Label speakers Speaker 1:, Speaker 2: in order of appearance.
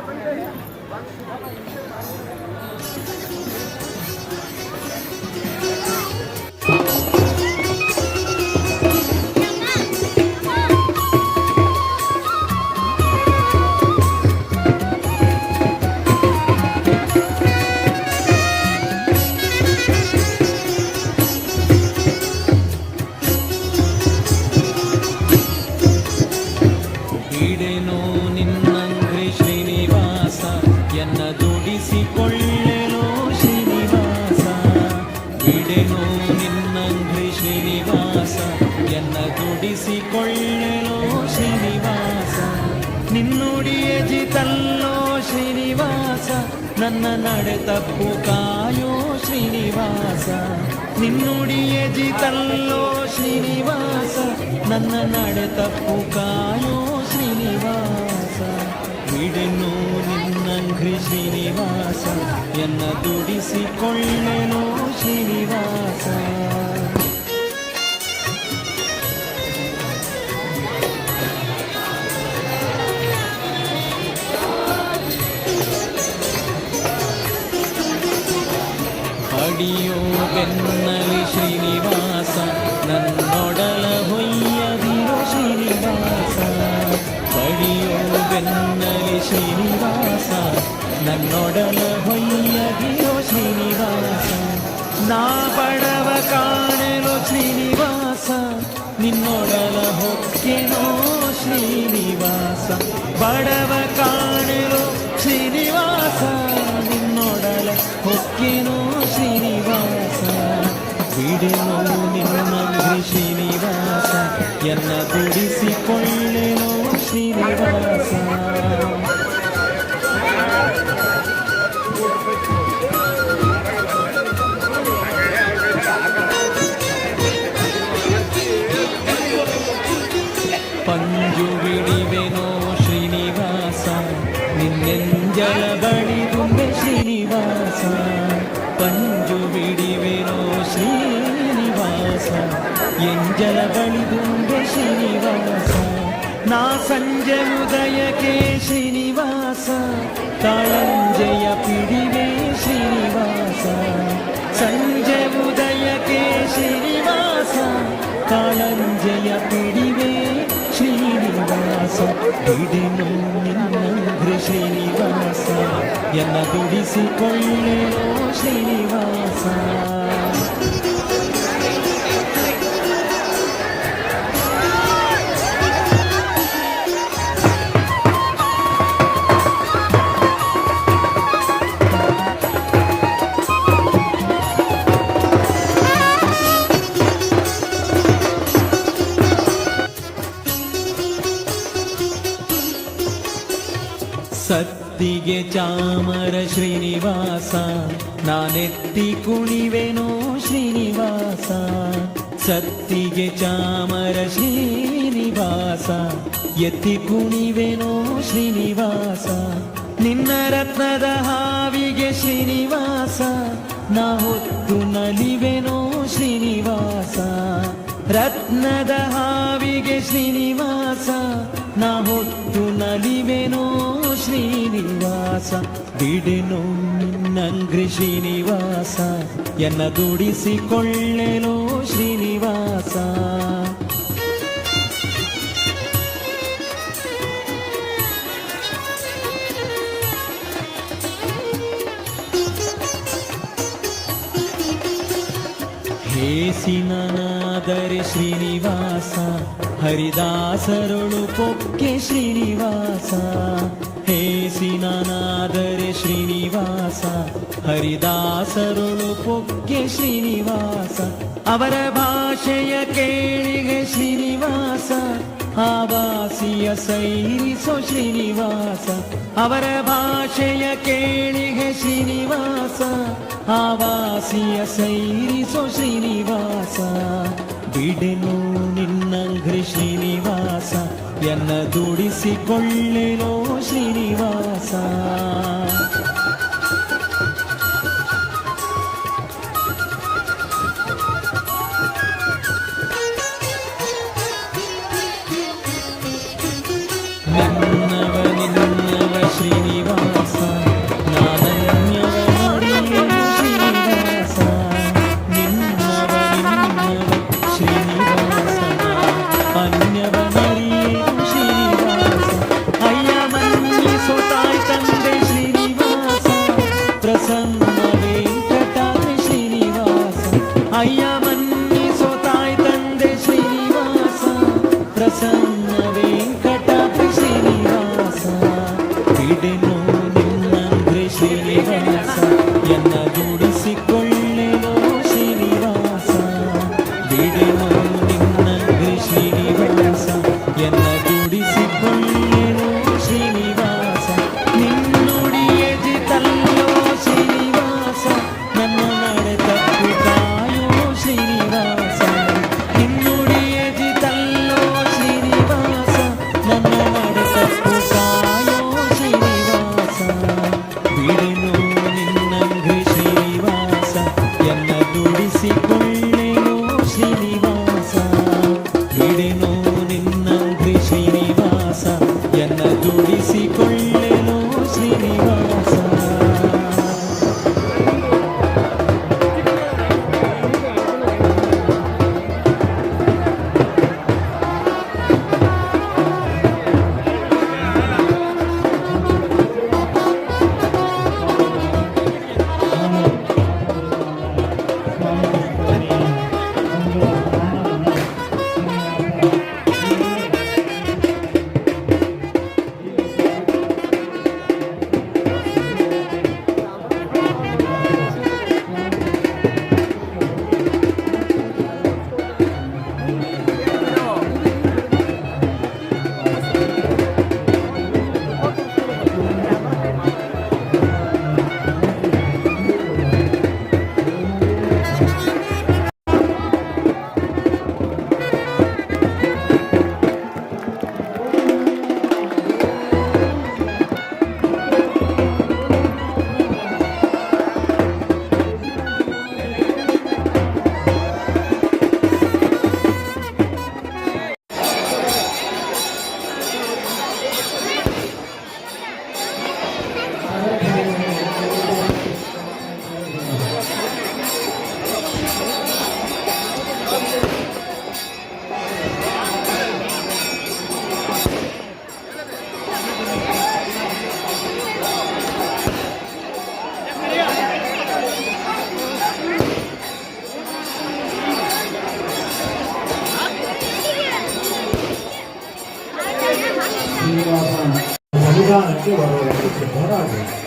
Speaker 1: ब ं द े हैं। ಹಿಡೆನೋ ನಿನ್ನಂಗ್ರಿ ಶ್ರೀನಿವಾಸ ಎನ್ನ ದುಡಿಸಿಕೊಳ್ಳೆನೋ ಶ್ರೀನಿವಾಸ ನಿನ್ನುಡಿಯ ಜಿತಲ್ಲೋ ಶ್ರೀನಿವಾಸ ನನ್ನ ನಡೆ ತಪ್ಪು ಕಾಯೋ ಶ್ರೀನಿವಾಸ ನಿನ್ನುಡಿಯ ಜಿತಲ್ಲೋ ಶ್ರೀನಿವಾಸ ನನ್ನ ನಡೆ ತಪ್ಪು ಕಾಯೋ ಶ್ರೀನಿವಾಸ ಬಿಡೆನು ನಿನ್ನಂಘ್ರಿ ಶ್ರೀನಿವಾಸ ಎನ್ನ ದುಡಿಸಿಕೊಳ್ಳೆನೋ ಶ್ರೀನಿವಾಸ ಅಡಿಯೋ ಬೆನ್ನಲಿ ಶ್ರೀನಿವಾಸ ನನ್ನೊಡಲ ಹೊಯ್ಯದಿರೋ ಶ್ರೀನಿವಾಸ ಅಡಿಯೋ ಬೆನ್ನಲಿ ಶ್ರೀನಿವಾಸ ನನ್ನೊಡಲ ಹೊಯ್ಯದಿರೋ ಶ್ರೀನಿವಾಸ ನಾ ಬಡವ ಕಾಣಲು ಶ್ರೀನಿವಾಸ ನಿನ್ನೊಡಲ ಹೊಕ್ಕೆನೋ ಶ್ರೀನಿವಾಸ ಬಡವ ಕಾಣಲು ಶ್ರೀನಿವಾಸ ನಿನ್ನೊಡಲ ಹೊಕ್ಕೆನೋ ಶ್ರೀನಿವಾಸ ಬಿಡೆನೋ ನಿನ್ನಂಗ್ರಿ ಶ್ರೀನಿವಾಸ ಎನ್ನ ದುಡಿಸಿಕೊಳ್ಳೆನೋ ಎಂಜಲ ಬಳಿದುಂಬೆ ಶ್ರೀನಿವಾಸ ನಾ ಸಂಜೆ ಉದಯಕ್ಕೆ ಶ್ರೀನಿವಾಸ ಕಾಳಂಜಯ ಪಿಡಿವೆ ಶ್ರೀನಿವಾಸ ಸಂಜೆ ಉದಯಕ್ಕೆ ಶ್ರೀನಿವಾಸ ಕಾಳಂಜಯ ಪಿಡಿವೆ ಶ್ರೀನಿವಾಸ ಬಿಡೆನು ನಿನ್ನಂಗ್ರಿ ಶ್ರೀನಿವಾಸ ಎನ್ನ ದುಡಿಸಿಕೊಳ್ಳೆನೋ ಶ್ರೀನಿವಾಸ ಸತ್ತಿಗೆ ಚಾಮರ ಶ್ರೀನಿವಾಸ, ನಾನೆತ್ತಿ ಕುಣಿವೆನೋ ಶ್ರೀನಿವಾಸ, ಸತ್ತಿಗೆ ಚಾಮರ ಶ್ರೀನಿವಾಸ, ಎತ್ತಿ ಕುಣಿವೆನೋ ಶ್ರೀನಿವಾಸ, ನಿನ್ನ ರತ್ನದ ಹಾವಿಗೆ ಶ್ರೀನಿವಾಸ, ನಾ ಹೊತ್ತು ನಲಿವೆನೋ ಶ್ರೀನಿವಾಸ, ರತ್ನದ ಹಾವಿಗೆ ಶ್ರೀನಿವಾಸ, ನಾ ಹೊತ್ತು ನಲಿವೆನೋ ಶ್ರೀನಿವಾಸ ಬಿಡೆನು ನಂಗ್ರಿ ಶ್ರೀನಿವಾಸ ಎನ್ನ ದುಡಿಸಿಕೊಳ್ಳೆನು ಶ್ರೀನಿವಾಸ ಹೇಸಿನಾದರೆ ಶ್ರೀನಿವಾಸ ಹರಿದಾಸರುಳು ಪೊಕ್ಕೆ ಶ್ರೀನಿವಾಸ. ीनादर श्रीनिवास हरिदासरुपुक्य श्रीनिवास अवर भाषय केणग श्रीनिवास आवासीय सैरि सो श्रीनिवास अवर भाषय केणि श्रीनिवास आवासीय सैरि सो श्रीनिवास गिडिनु श्रीनिवास ಎನ್ನ ದುಡಿಸಿಕೊಳ್ಳೆನೋ ಶ್ರೀನಿವಾಸ ನಿನ್ನವ ನಿನ್ನವ ಶ್ರೀನಿವಾಸ திடீர் జోడిసికో
Speaker 2: 这个是什么呀？